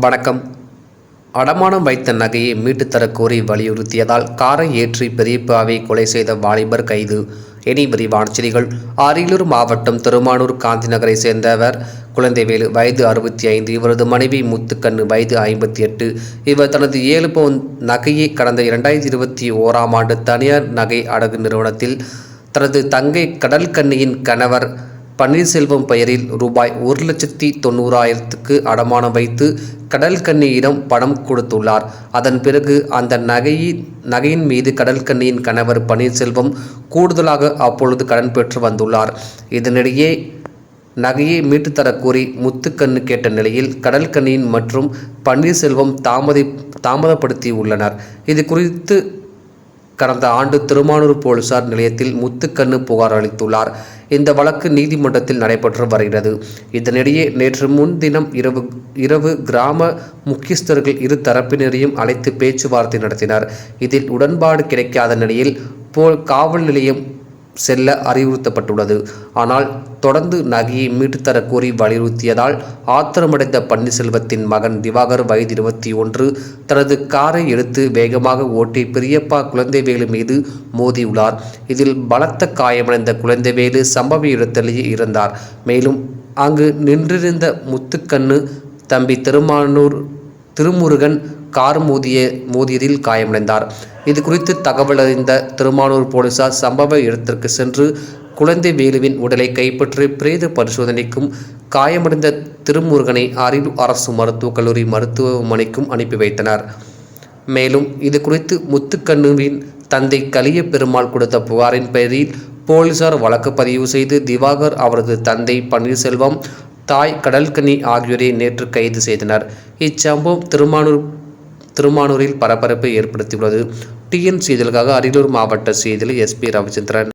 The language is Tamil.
வணக்கம். அடமானம் வைத்த நகையை மீட்டுத் கோரி வலியுறுத்தியதால் காரை ஏற்றி பெரியப்பாவை கொலை செய்த வாலிபர் கைது. இனி விரிவான செய்திகள். அரியலூர் மாவட்டம் திருமானூர் காந்தி நகரை சேர்ந்தவர் குழந்தைவேலு. வயது அறுபத்தி ஐந்து இவரது மனைவி முத்துக்கண்ணு. வயது ஐம்பத்தி எட்டு இவர் தனது ஏழு பவுன் நகையை கடந்த இரண்டாயிரத்தி இருபத்தி ஓராம் ஆண்டு தனியார் நகை அடகு நிறுவனத்தில் தனது தங்கை கடல்கண்ணியின் கணவர் பன்னீர்செல்வம் பெயரில் ரூபாய் ஒரு லட்சத்தி தொண்ணூறாயிரத்துக்கு அடமானம் வைத்து கடல்கன்னியிடம் பணம் கொடுத்துள்ளார். அதன் பிறகு அந்த நகையின் நகையின் மீது கடல்கன்னியின் கணவர் பன்னீர்செல்வம் கூடுதலாக அப்பொழுது கடன் பெற்று வந்துள்ளார். இதனிடையே நகையை மீட்டு தரக்கூறி முத்துக்கண்ணு கேட்ட நிலையில் கடல்கன்னியின் மற்றும் பன்னீர்செல்வம் தாமதி தாமதப்படுத்தி உள்ளனர் இது குறித்து கடந்த ஆண்டு திருமானூர் போலீசார் நிலையத்தில் முத்துக்கண்ணு புகார் அளித்துள்ளார். இந்த வழக்கு நீதிமன்றத்தில் நடைபெற்று வருகிறது. இதனிடையே நேற்று முன்தினம் இரவு இரவு கிராம முக்கியஸ்தர்கள் இரு தரப்பினரையும் அழைத்து பேச்சுவார்த்தை நடத்தினர். இதில் உடன்பாடு கிடைக்காத நிலையில் போல் காவல் நிலையம் செல்ல அறிவுறுத்தப்பட்டுள்ளது. ஆனால் தொடர்ந்து நகையை மீட்டுத்தரக் கோரி வலியுறுத்தியதால் ஆத்திரமடைந்த பன்னீர்செல்வத்தின் மகன் திவாகர் வயது இருபத்தி ஒன்று. தனது காரை எடுத்து வேகமாக ஓட்டி பெரியப்பா குழந்தைவேலு மீது மோதியுள்ளார். இதில் பலத்த காயமடைந்த குழந்தைவேலு சம்பவ இடத்திலேயே இருந்தார். மேலும் அங்கு நின்றிருந்த முத்துக்கண்ணு தம்பி திருமானூர் திருமுருகன் கார் மோதிய மோதியதில் காயமடைந்தார். இது குறித்து தகவல் அறிந்த திருமானூர் போலீசார் சம்பவ இடத்திற்கு சென்று குழந்தை வேலுவின் உடலை கைப்பற்றி பிரேத பரிசோதனைக்கும் காயமடைந்த திருமுருகனை அரியலூர் அரசு மருத்துவக் கல்லூரி மருத்துவமனைக்கும் அனுப்பி வைத்தனர். மேலும் இது குறித்து முத்துக்கண்ணுவின் தந்தை கலிய பெருமாள் கொடுத்த புகாரின் பேரில் போலீசார் வழக்கு பதிவு செய்து திவாகர் அவரது தந்தை பன்னீர்செல்வம் தாய் கடல்கனி ஆகியோரை நேற்று கைது செய்தனர். இச்சம்பவம் திருமானூர் திருமானூரில் பரபரப்பை ஏற்படுத்தியுள்ளது. டிஎன் செய்திகளுக்காக அரியலூர் மாவட்ட செய்தியில் எஸ்பி ரவிச்சந்திரன்.